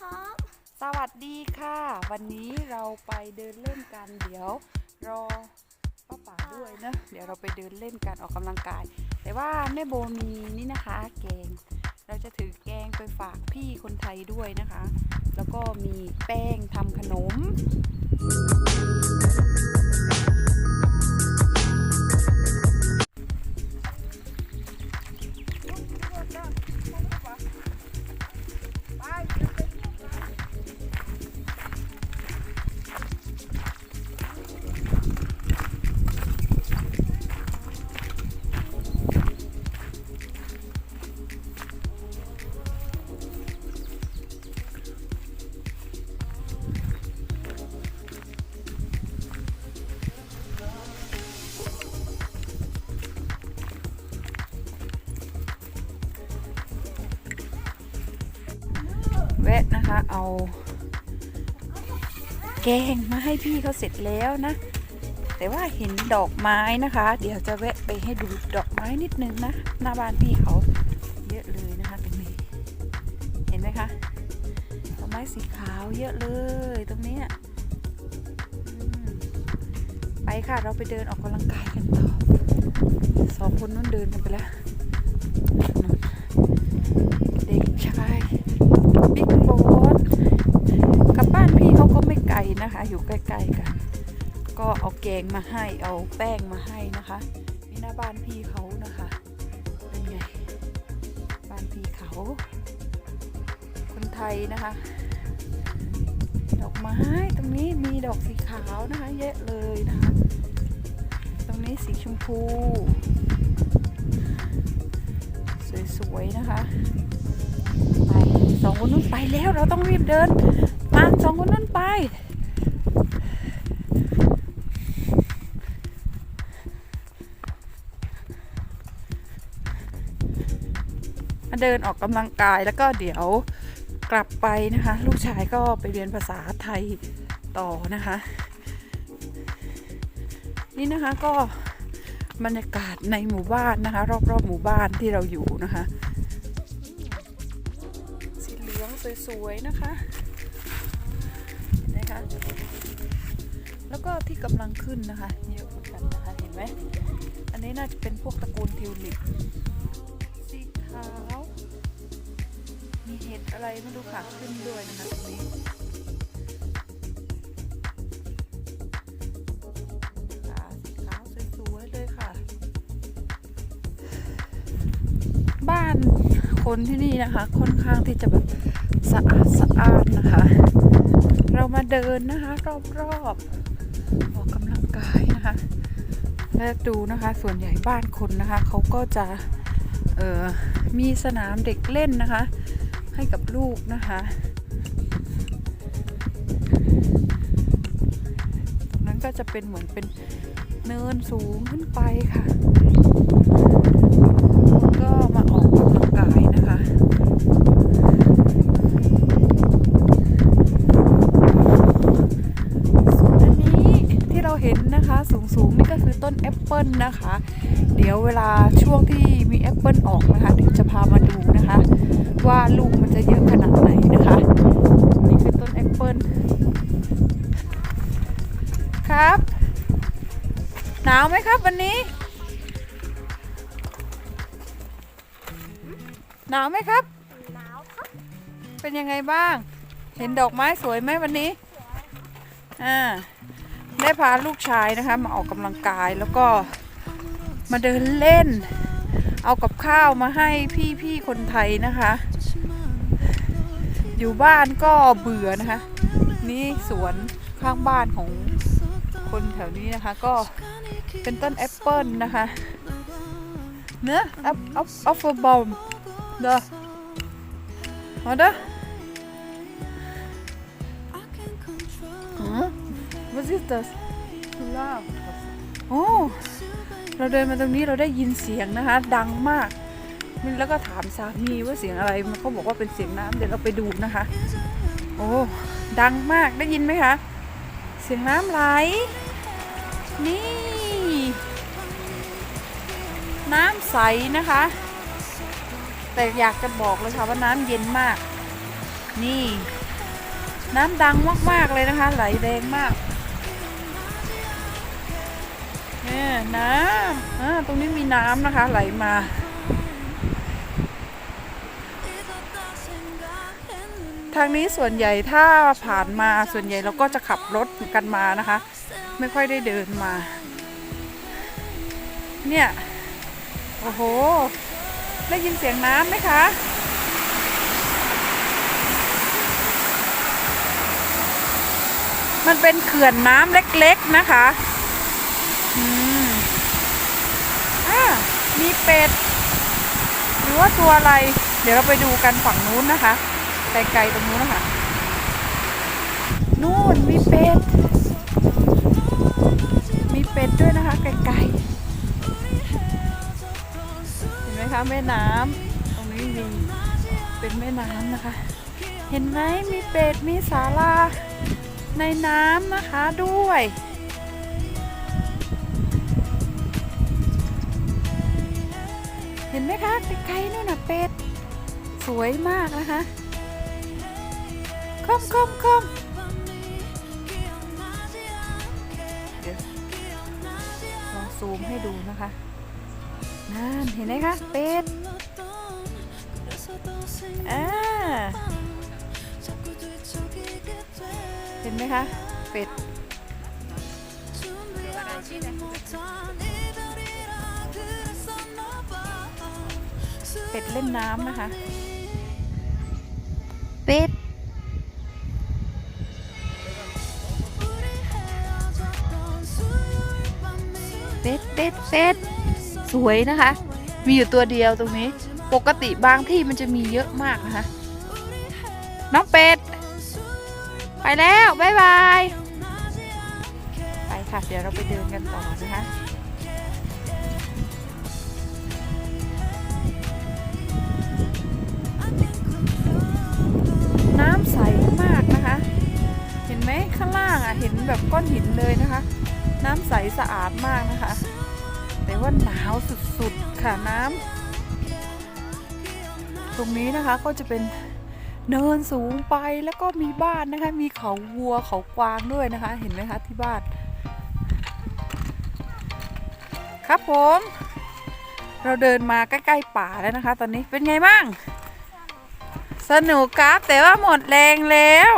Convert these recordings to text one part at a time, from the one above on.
ครับ สวัสดีค่ะ วันนี้เราไปเดินเล่นกันเดี๋ยวรอป้าป๋าด้วยนะเดี๋ยวเราไปเดินเล่นกันออกกำลังกาย แต่ว่าแม่โบมีนี่นะคะแกง เราจะถือแกงไปฝากพี่คนไทยด้วยนะคะ แล้วก็มีแป้งทำขนม นะคะเอา แกงมาให้พี่เขาเสร็จแล้วนะ แต่ว่าเห็นดอกไม้นะคะ เดี๋ยวจะแวะไปให้ดูดอกไม้นิดนึงนะหน้าบ้านพี่เขาเยอะเลยนะคะตรงนี้เห็นไหมคะดอกไม้สีขาวเยอะเลยตรงนี้ไปค่ะเราไปเดินออกกำลังกายกันต่อสองคนนู้นเดินกันไปแล้วเด็กชาย บิ๊กโบ๊ทกับบ้านพี่เขาก็ไม่ไกล นะคะ อยู่ใกล้ๆกัน ก็เอาแกงมาให้เอาแป้งมาให้นะคะนี่หน้าบ้านพี่เขานะคะเป็นไงบ้านพี่เขา คนไทยนะคะ ดอกไม้ตรงนี้มีดอกสีขาวนะคะ เยอะเลยนะคะ ตรงนี้สีชมพู สวยๆนะคะไปสองคนนู้นไปแล้วเราต้องรีบเดินตามสองคนนู้นไป เดินออกกำลังกายแล้วก็เดี๋ยวกลับไปนะคะ ลูกชายก็ไปเรียนภาษาไทยต่อนะคะ นี่นะคะก็บรรยากาศในหมู่บ้านนะคะ รอบๆหมู่บ้านที่เราอยู่นะคะ สีเหลืองสวยๆนะคะเห็นไหมคะ แล้วก็ที่กำลังขึ้นนะคะเยอะเหมือนกันนะคะเห็นไหมอันนี้น่าจะเป็นพวกตระกูลทิวลิป ห็ดอะไรไม่รู้ค่ะขึ้นด้วยนะคะตรงนี้ค่ะสีขาวสวยๆเลยค่ะ บ้านคนที่นี่นะคะ ค่อนข้างที่จะแบบสะอาดสะอาดนะคะ เรามาเดินนะคะ รอบๆออกกำลังกายนะคะและดูนะคะส่วนใหญ่บ้านคนนะคะเขาก็จะมีสนามเด็กเล่นนะคะ ให้กับลูกนะคะตรงนั้นก็จะเป็นเหมือนเป็นเนินสูงขึ้นไปค่ะ ก็มาออกกำลังกายนะคะส่วนอันนี้ที่เราเห็นนะคะสูงๆนี่ก็คือต้นแอปเปิลนะคะ เดี๋ยวเวลาช่วงที่มีแอปเปิลออกนะคะถึงจะพามาดูนะคะ ว่าลูกมันจะเยอะขนาดไหนนะคะ นี่คือต้นแอปเปิลครับ หนาวไหมครับวันนี้ หนาวไหมครับ หนาวครับ เป็นยังไงบ้าง เห็นดอกไม้สวยไหมวันนี้ อ่า ได้พาลูกชายนะคะ มาออกกำลังกายแล้วก็มาเดินเล่น เอากับข้าวมาให้พี่ๆคนไทยนะคะ อยู่บ้านก็เบื่อนะคะ นี่สวนข้างบ้านของคนแถวนี้นะคะ ก็เป็นต้นแอปเปิลนะคะเนื้อแอปแอปแอปเปิลบอมเด้อมาเด้อ What is this? Loud. โอ้ เราเดินมาตรงนี้เราได้ยินเสียงนะคะ ดังมาก แล้วก็ถามสามีว่าเสียงอะไรมันเขาบอกว่าเป็นเสียงน้ำเดี๋ยวเราไปดูนะคะ โอ้ดังมากได้ยินไหมคะเสียงน้ำไหล นี่ น้ำใสนะคะ แต่อยากจะบอกเลยค่ะว่าน้ำเย็นมาก นี่ น้ำดังมากๆเลยนะคะ ไหลแรงมาก เนี่ยน้ำอ่าตรงนี้มีน้ำนะคะ ไหลมาทางนี้ส่วนใหญ่ถ้าผ่านมาส่วนใหญ่เราก็จะขับรถกันมานะคะ ไม่ค่อยได้เดินมา เนี่ย โอ้โห ได้ยินเสียงน้ำไหมคะ มันเป็นเขื่อนน้ำเล็กๆนะคะ อืมอ่ามีเป็ด หรือว่าตัวอะไร เดี๋ยวเราไปดูกันฝั่งนู้นนะคะไกลๆตรงนู้นนะคะนู่นมีเป็ด มีเป็ดด้วยนะคะไกลๆเห็นไหมคะแม่น้ำตรงนี้มีเป็นแม่น้ำนะคะ เห็นไหมมีเป็ดมีศาลาในน้ำนะคะด้วย ไหมคะไกลๆนู่นน่ะเป็ด สวยมากนะคะคอมคอมคอมเดี๋ยวลองซูมให้ดูนะคะนั่นเห็นไหมคะเป็ดอ่าเห็นไหมคะเป็ด เป็ดเล่นน้ำนะคะ เป็ด เป็ด เป็ด เป็ด สวยนะคะ มีอยู่ตัวเดียวตรงนี้ ปกติบางที่มันจะมีเยอะมากนะคะ น้องเป็ด ไปแล้ว บ๊ายบาย ไปค่ะ เดี๋ยวเราไปเดินกันต่อนะคะ แบบก้อนหินเลยนะคะ น้ำใสสะอาดมากนะคะ แต่ว่าหนาวสุดๆค่ะน้ำตรงนี้นะคะก็จะเป็นเนินสูงไปแล้วก็มีบ้านนะคะ มีเขาวัวเขากวางด้วยนะคะ เห็นไหมคะที่บ้าน ครับผม เราเดินมาใกล้ๆป่าแล้วนะคะ ตอนนี้เป็นไงบ้าง สนุกครับแต่ว่าหมดแรงแล้ว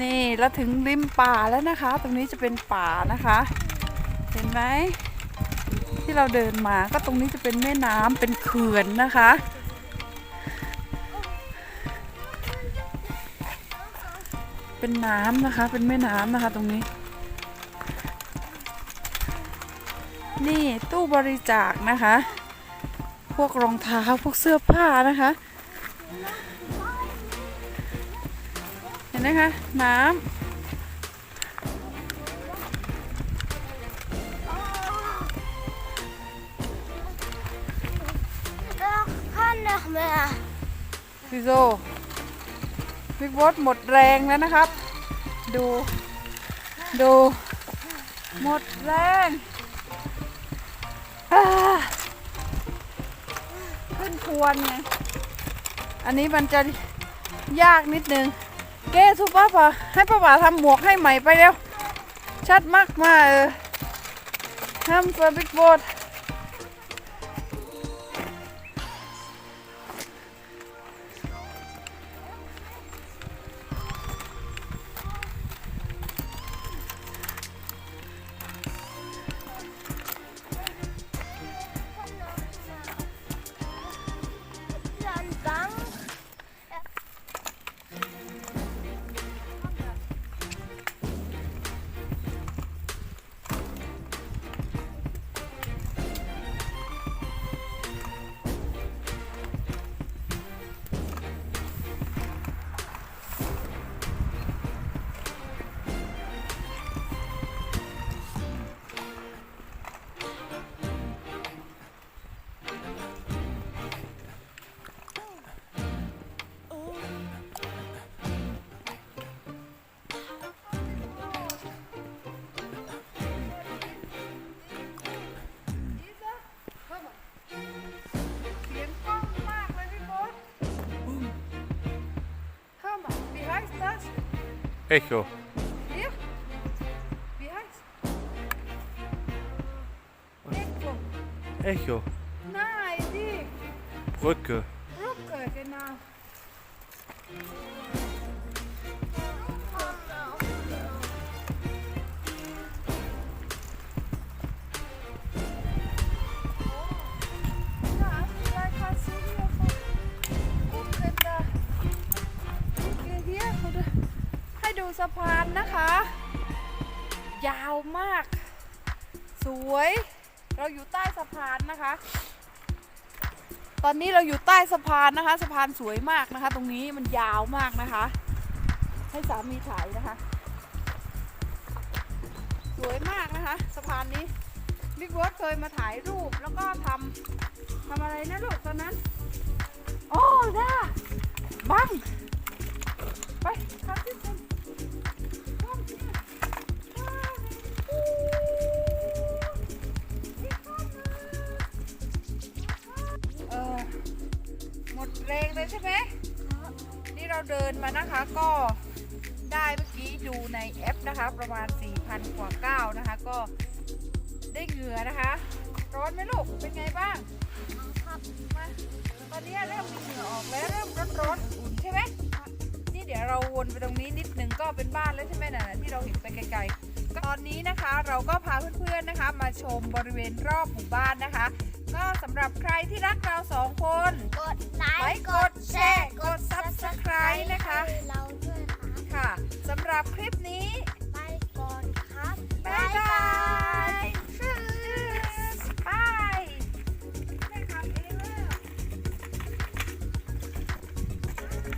นี่เราถึงริมป่าแล้วนะคะ ตรงนี้จะเป็นป่านะคะ เห็นไหมที่เราเดินมาก็ตรงนี้จะเป็นแม่น้ำเป็นเขื่อนนะคะ เป็นน้ำนะคะ เป็นแม่น้ำนะคะ ตรงนี้ นี่ตู้บริจาคนะคะ พวกรองเท้าพวกเสื้อผ้านะคะ เห็นไหมคะ น้ำ Kan nog meer. พี่โซ พี่บอสหมดแรงแล้วนะครับ ดู ดู หมดแรงขึ้นทวนไงอันนี้มันจะยากนิดนึง เก้ทุบป้าป่ะให้ป้าป่าทำหมวกให้ใหม่ไปเร็ว ชัดมากมาเออทำเฟอร์บิ๊กบอ Echo. Hier. Wie heißt? Echo. Echo. Nein, die Brücke. Brücke, สะพานนะคะ ยาวมาก สวย เราอยู่ใต้สะพานนะคะ ตอนนี้เราอยู่ใต้สะพานนะคะ สะพานสวยมากนะคะ ตรงนี้มันยาวมากนะคะ ให้สามีถ่ายนะคะ สวยมากนะคะ สะพานนี้บิ๊กเวิร์ดเคยมาถ่ายรูปแล้วก็ทำทำอะไรนะลูกตอนนั้นโอ้ด้าบังไปครับที่ แรงเลยใช่ไหมนี่เราเดินมานะคะก็ได้เมื่อกี้ดูในแอปนะคะ ประมาณ 4,000 กว่าก้าวนะคะ ก็ได้เหงื่อนะคะ ร้อนไหมลูกเป็นไงบ้างมาตอนนี้เริ่มมีเหงื่อออกแล้วเริ่มร้อนร้อนๆอุ่นๆใช่ไหมนี่เดี๋ยวเราวนไปตรงนี้นิดนึงก็เป็นบ้านแล้วใช่ไหมน่ะที่เราเห็นไปไกลๆก็ ตอนนี้นะคะเราก็พาเพื่อนๆนะคะ มาชมบริเวณรอบหมู่บ้านนะคะ ก็สำหรับใครที่รักเราสองคนกดไลค์กดแชร์กดซับสไนะคะเราด้วยค่ะค่ะสำหรับคลิปนี้ ไปก่อนครับ บ๊ายบาย